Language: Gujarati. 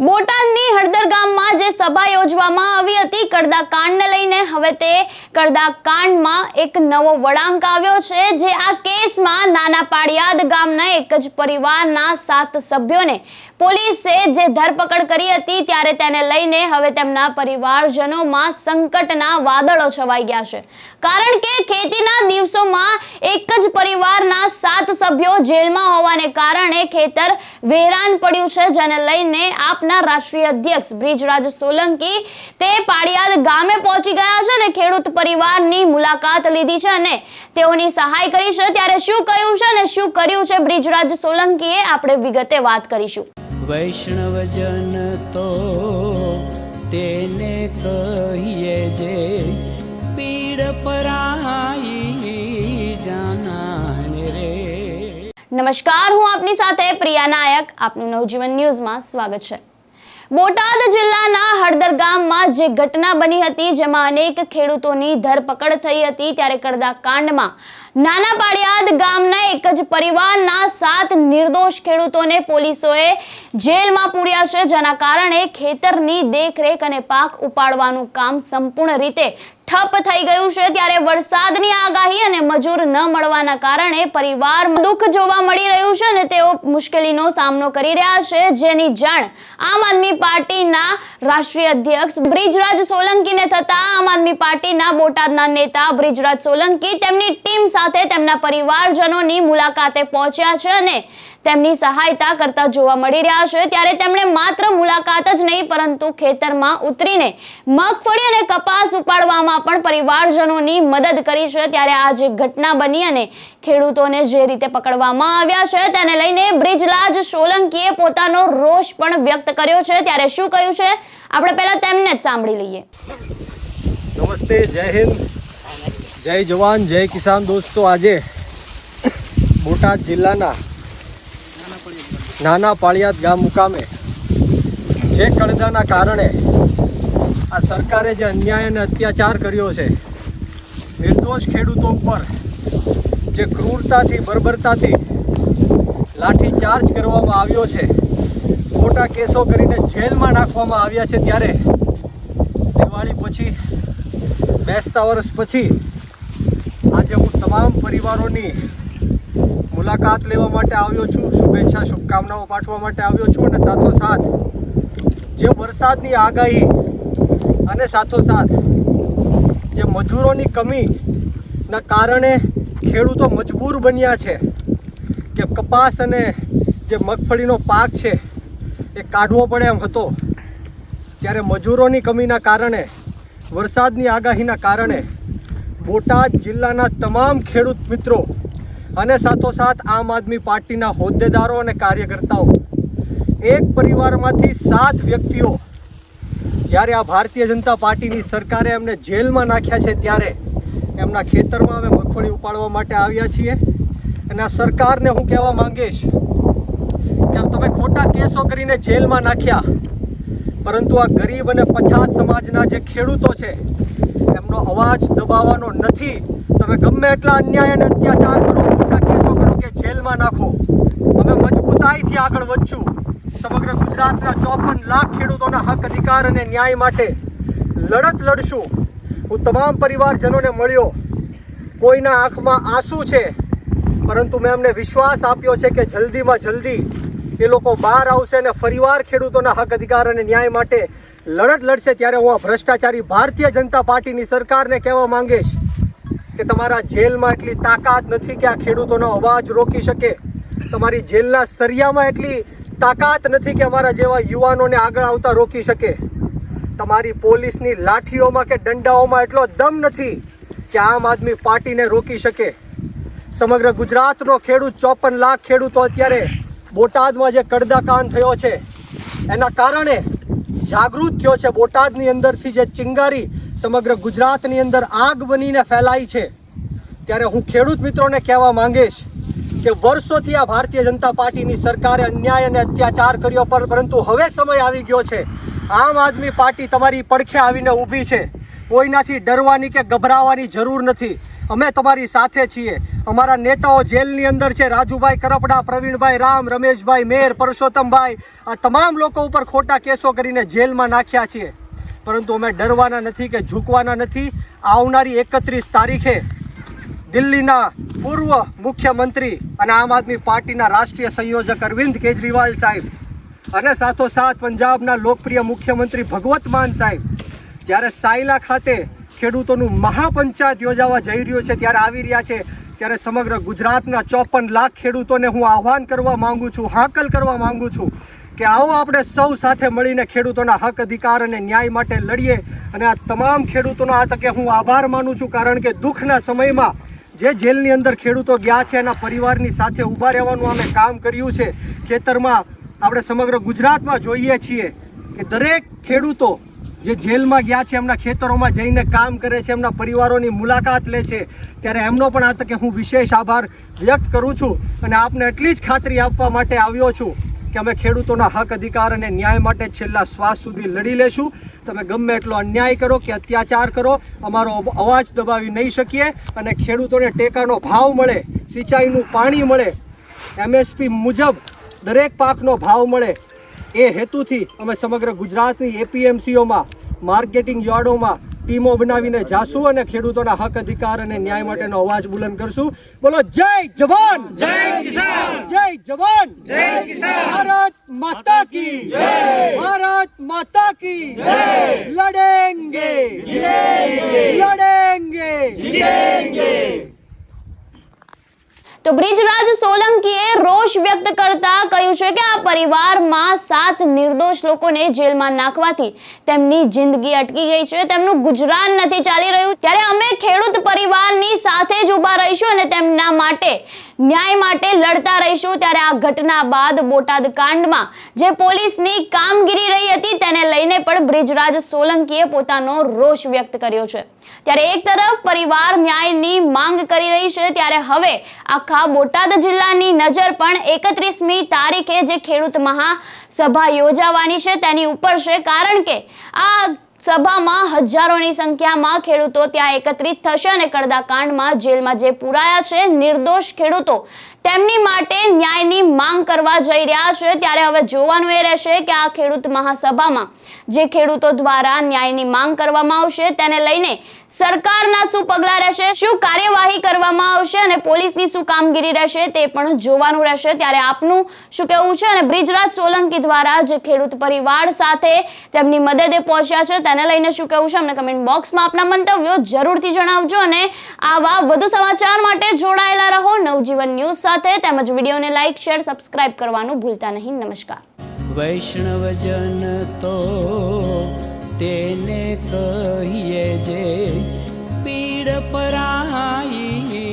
બોટાદની સભા યોજવામાં આવી હતી. કડદા કાંડને લઈને હવે તે કડદા કાંડમાં એક નવો વળાંક આવ્યો છે, જે આ કેસમાં નાના પાળિયાદ ગામના એક જ પરિવારના સાત સભ્યોને પોલીસે જે ધરપકડ કરી હતી ત્યારે તેને લઈને હવે તેમના પરિવારજનોમાં સંકટના વાદળો છવાઈ ગયા છે. કારણ કે ખેતીના દિવસોમાં એક જ પરિવારના સાત સભ્યો જેલમાં હોવાને કારણે ખેતર વેરાન પડ્યું છે, જેને લઈને આપના રાષ્ટ્રીય અધ્યક્ષ બ્રિજરાજ સોલંકી તે પાળિયાદ ગામે પહોંચી ગયા છે અને ખેડૂત પરિવારની મુલાકાત લીધી છે અને તેઓની સહાય કરી છે. ત્યારે શું કહ્યું છે અને શું કર્યું છે બ્રિજરાજ સોલંકીએ? આપણે વિગતે વાત કરીશું. વૈષ્ણવજન તો તેને કહીએ જે પીડ પરાઈ જાનાને રે. નમસ્કાર હું આપની સાથે પ્રિયા નાયક. આપનું નવજીવન ન્યૂઝમાં સ્વાગત છે. બોટાદ જિલ્લાના હળદર ગામમાં જે ઘટના બની હતી, જેમાં અનેક ખેડૂતોની ધરપકડ થઈ હતી, ત્યારે કડદા કાંડમાં નાના પાડિયાદ ગામના એક જ પરિવારના સાત નિર્દોષ ખેડૂતોને પોલીસોએ જેલમાં પૂર્યા છે, જેના કારણે ખેતરની દેખરેખ અને પાક ઉપાડવાનું કામ સંપૂર્ણ રીતે ઠપ થઈ ગયું છે ત્યારે વરસાદની આગાહી અને મજૂર ન મળવાના કારણે પરિવાર દુઃખ જોવા મળી રહ્યું છે અને તેઓ મુશ્કેલીનો સામનો કરી રહ્યા છે. જેની જાણ આમ આદમી પાર્ટીના રાષ્ટ્રીય અધ્યક્ષ બ્રિજરાજ સોલંકીને થતા આમ આદમી પાર્ટીના બોટાદના નેતા બ્રિજરાજ સોલંકી તેમની ટીમ સાથે તેમના પરિવારજનોની મુલાકાતે પહોંચ્યા છે અને તેમની સહાયતા કરતા જોવા મળી રહ્યા છે. ત્યારે તેમણે માત્ર મુલાકાત જ નહીં, પરંતુ ખેતરમાં ઉતરીને મગફળી અને કપાસ ઉપાડવામાં પણ પરિવારજનોની મદદ કરી છે. ત્યારે આ જે ઘટના બની અને ખેડૂતોને જે રીતે પકડવામાં આવ્યા છે, તેને લઈને બ્રિજરાજ સોલંકીએ પોતાનો રોષ પણ વ્યક્ત કર્યો છે. ત્યારે શું કહ્યું છે? આપણે પહેલા તેમને જ સાંભળી લઈએ. નમસ્તે, જય હિન્દ. જય જવાન, જય કિસાન દોસ્તો. આજે બોટાદ જિલ્લાના નાના પાળિયાદ ગામ મુકામે. જે કડદાના કારણે આ સરકારે જે અન્યાય અને અત્યાચાર કર્યો છે, નિર્દોષ ખેડૂતો ઉપર જે ક્રૂરતાથી, બર્બરતાથી લાઠી ચાર્જ કરવામાં આવ્યો છે, ખોટા કેસો કરીને જેલમાં નાખવામાં આવ્યા છે ત્યારે દિવાળી પછી, બેસતા વર્ષ પછી આજે હું તમામ પરિવારોની મુલાકાત લેવા માટે આવ્યો છું. શુભેચ્છા, શુભકામનાઓ પાઠવવા માટે આવ્યો છું અને સાથોસાથ જે વરસાદની આગાહી અને સાથોસાથ જે મજૂરોની કમીના કારણે ખેડૂતો મજબૂર બન્યા છે કે કપાસ અને જે મગફળીનો પાક છે એ કાઢવો પડે એમ હતો. ત્યારે મજૂરોની કમીના કારણે, વરસાદની આગાહીના કારણે બોટાદ જિલ્લાના તમામ ખેડૂત મિત્રો અને સાથોસાથ આમ આદમી પાર્ટીના હોદ્દેદારો અને કાર્યકર્તાઓ. એક પરિવારમાંથી સાત વ્યક્તિઓ જ્યારે આ ભારતીય જનતા પાર્ટીની સરકારે એમને જેલમાં નાખ્યા છે ત્યારે એમના ખેતરમાં અમે મગફળી ઉપાડવા માટે આવ્યા છીએ. અને આ સરકારને હું કહેવા માંગીશ કે તમે ખોટા કેસો કરીને જેલમાં નાખ્યા, પરંતુ આ ગરીબ અને પછાત સમાજના જે ખેડૂતો છે, એમનો અવાજ દબાવવાનો નથી. તમે ગમે એટલા અન્યાય અને અત્યાચાર કરો કે જેલમાં નાખો. અમે મજબૂતાઈથી આગળ વધશું. સમગ્ર ગુજરાતના ચોપન લાખ ખેડૂતોના હક, અધિકાર અને ન્યાય માટે લડત લડશું. હું તમામ પરિવારજનોને મળ્યો. કોઈના આંખમાં આંસુ છે, પરંતુ મેં એમને વિશ્વાસ આપ્યો છે કે જલ્દીમાં જલ્દી એ લોકો બહાર આવશે અને ફરીવાર ખેડૂતોના હક, અધિકાર અને ન્યાય માટે લડત લડશે ત્યારે હું આ ભ્રષ્ટાચારી ભારતીય જનતા પાર્ટીની સરકારને કહેવા માંગીશ. કે તમારા જેલમાં એટલી તાકાત નથી કે આ ખેડૂતોનો અવાજ રોકી શકે? તમારી જેલના સરિયામાં એટલી તાકાત નથી કે અમારા જેવા યુવાનોને આગળ આવતા રોકી શકે? તમારી પોલીસની લાઠીઓમાં કે દંડાઓમાં એટલો દમ નથી કે આમ આદમી પાર્ટીને રોકી શકે? સમગ્ર ગુજરાતનો ખેડૂત ચોપન લાખ ખેડૂતો અત્યારે બોટાદમાં જે કડદાકાન થયો છે, એના કારણે જાગૃત થયો છે બોટાદની અંદરથી જે ચિંગારી સમગ્ર ગુજરાતની અંદર આગ બનીને ફેલાઈ છે. ત્યારે હું ખેડૂત મિત્રોને કહેવા માંગીશ કે વર્ષોથી આ ભારતીય જનતા પાર્ટીની સરકારે અન્યાય અને અત્યાચાર કર્યો પર પરંતુ હવે સમય આવી ગયો છે. આમ આદમી પાર્ટી તમારી પડખે આવીને ઊભી છે. કોઈનાથી ડરવાની કે ગભરાવાની જરૂર નથી. અમે તમારી સાથે છીએ. અમારા નેતાઓ જેલની અંદર છે. રાજુભાઈ કરપડા, પ્રવીણભાઈ રામ, રમેશભાઈ મેર, પરસોત્તમભાઈ આ તમામ લોકો ઉપર ખોટા કેસો કરીને જેલમાં નાખ્યા છીએ. પરંતુ અમે ડરવાના નથી કે ઝૂકવાના નથી. આવનારી એકત્રીસ તારીખે દિલ્હીના પૂર્વ મુખ્યમંત્રી અને આમ આદમી પાર્ટીના રાષ્ટ્રીય સંયોજક અરવિંદ કેજરીવાલ સાહેબ અને સાથોસાથ પંજાબના લોકપ્રિય મુખ્યમંત્રી ભગવત માન સાહેબ, જ્યારે સાયલા ખાતે ખેડૂતોનું મહાપંચાયત યોજાવા જઈ રહ્યું છે, ત્યારે આવી રહ્યા છે. ત્યારે સમગ્ર ગુજરાતના ચોપન લાખ ખેડૂતોને હું આહ્વાન કરવા માંગુ છું, હાકલ કરવા માંગુ છું કે આવો આપણે સૌ સાથે મળીને ખેડૂતોના હક, અધિકાર અને ન્યાય માટે લડીએ અને આ તમામ ખેડૂતોનો આ તકે હું આભાર માનું છું, કારણ કે દુઃખના સમયમાં જે જેલની અંદર ખેડૂતો ગયા છે, એના પરિવારની સાથે ઊભા રહેવાનું અમે કામ કર્યું છે, ખેતરમાં આપણે સમગ્ર ગુજરાતમાં જોઈએ છીએ કે દરેક ખેડૂતો જે જેલમાં ગયા છે, એમના ખેતરોમાં જઈને કામ કરે છે, એમના પરિવારોની મુલાકાત લે છે, ત્યારે એમનો પણ આ તકે હું વિશેષ આભાર વ્યક્ત કરું છું અને આપને એટલી જ ખાતરી આપવા માટે આવ્યો છું. કે અમે ખેડૂતોના હક, અધિકાર અને ન્યાય માટે છેલ્લા શ્વાસ સુધી લડી લેશું. તમે ગમે એટલો અન્યાય કરો કે અત્યાચાર કરો, અમારો અવાજ દબાવી નહીં શકીએ અને ખેડૂતોને ટેકાનો ભાવ મળે, સિંચાઈનું પાણી મળે, એમએસપી મુજબ દરેક પાકનો ભાવ મળે, એ હેતુથી અમે સમગ્ર ગુજરાતની એપીએમસીઓમાં માર્કેટિંગ યાર્ડોમાં ટીમો બનાવીને જાશું અને ખેડૂતોના હક અધિકાર અને ન્યાય માટેનો અવાજ બુલંદ કરશું. બોલો જય જવાન! જય કિસાન! જય જવાન! જય કિસાન! ભારત માતા કી! જય! ભારત માતા કી! જય! લડેંગે! લડેંગે! લડેંગે તો બ્રિજરાજ સોલંકીએ રોષ વ્યક્ત કરતા કહ્યું છે કે આ પરિવારમાં સાત નિર્દોષ લોકોને જેલમાં નાખવાથી તેમની જિંદગી અટકી ગઈ છે, તેમનું ગુજરાન નથી ચાલી રહ્યું. ત્યારે અમે ખેડૂત પરિવારની સાથે જ ઊભા રહીશું અને તેમના માટે ન્યાય માટે લડતા રહીશું ત્યારે આ ઘટના બાદ બોટાદ કાંડમાં જે પોલીસની કામગીરી રહી હતી તેને લઈને પણ બ્રિજરાજ સોલંકીએ પોતાનો રોષ વ્યક્ત કર્યો છે. ત્યારે એક તરફ પરિવાર ન્યાયની માંગ કરી રહી છે, ત્યારે હવે આખા બોટાદ જિલ્લાની નજર પણ એકત્રીસમી તારીખે જે ખેડૂત મહાસભા યોજાવાની છે તેની ઉપર છે, કારણ કે આ સભામાં હજારોની સંખ્યામાં ખેડૂતો ત્યાં એકત્રિત થશે અને કડદાકાંડમાં જેલમાં જે પુરાયા છે, નિર્દોષ ખેડૂતો તેમની માટે ન્યાયની માંગ કરવા જઈ રહ્યા છે. ત્યારે હવે જોવાનું એ રહેશે કે આ ખેડૂત મહાસભામાં જે ખેડૂતો દ્વારા ન્યાયની માંગ કરવામાં આવશે તેને લઈને સરકારના શું પગલાં રહેશે, શું કાર્યવાહી કરવામાં આવશે અને પોલીસની શું કામગીરી રહેશે તે પણ જોવાનું રહેશે. ત્યારે આપનું શું કહેવું છે અને બ્રિજરાજ સોલંકી દ્વારા જે ખેડૂત પરિવાર સાથે તેમની મદદે પહોંચ્યા છે તેને લઈને શું કહેવું છે? અમને કમેન્ટ બોક્સમાં આપના મંતવ્યો જરૂરથી જણાવજો અને આવા વધુ સમાચાર માટે જોડાયેલા રહો. નવજીવન ન્યૂઝ સાથે સાથે તેમજ વિડીયોને લાઇક શેર, સબસ્ક્રાઇબ કરવાનું ભૂલતા નહીં. નમસ્કાર. વૈષ્ણવજન તો તેને કહીએ જે પીડ પરાઈ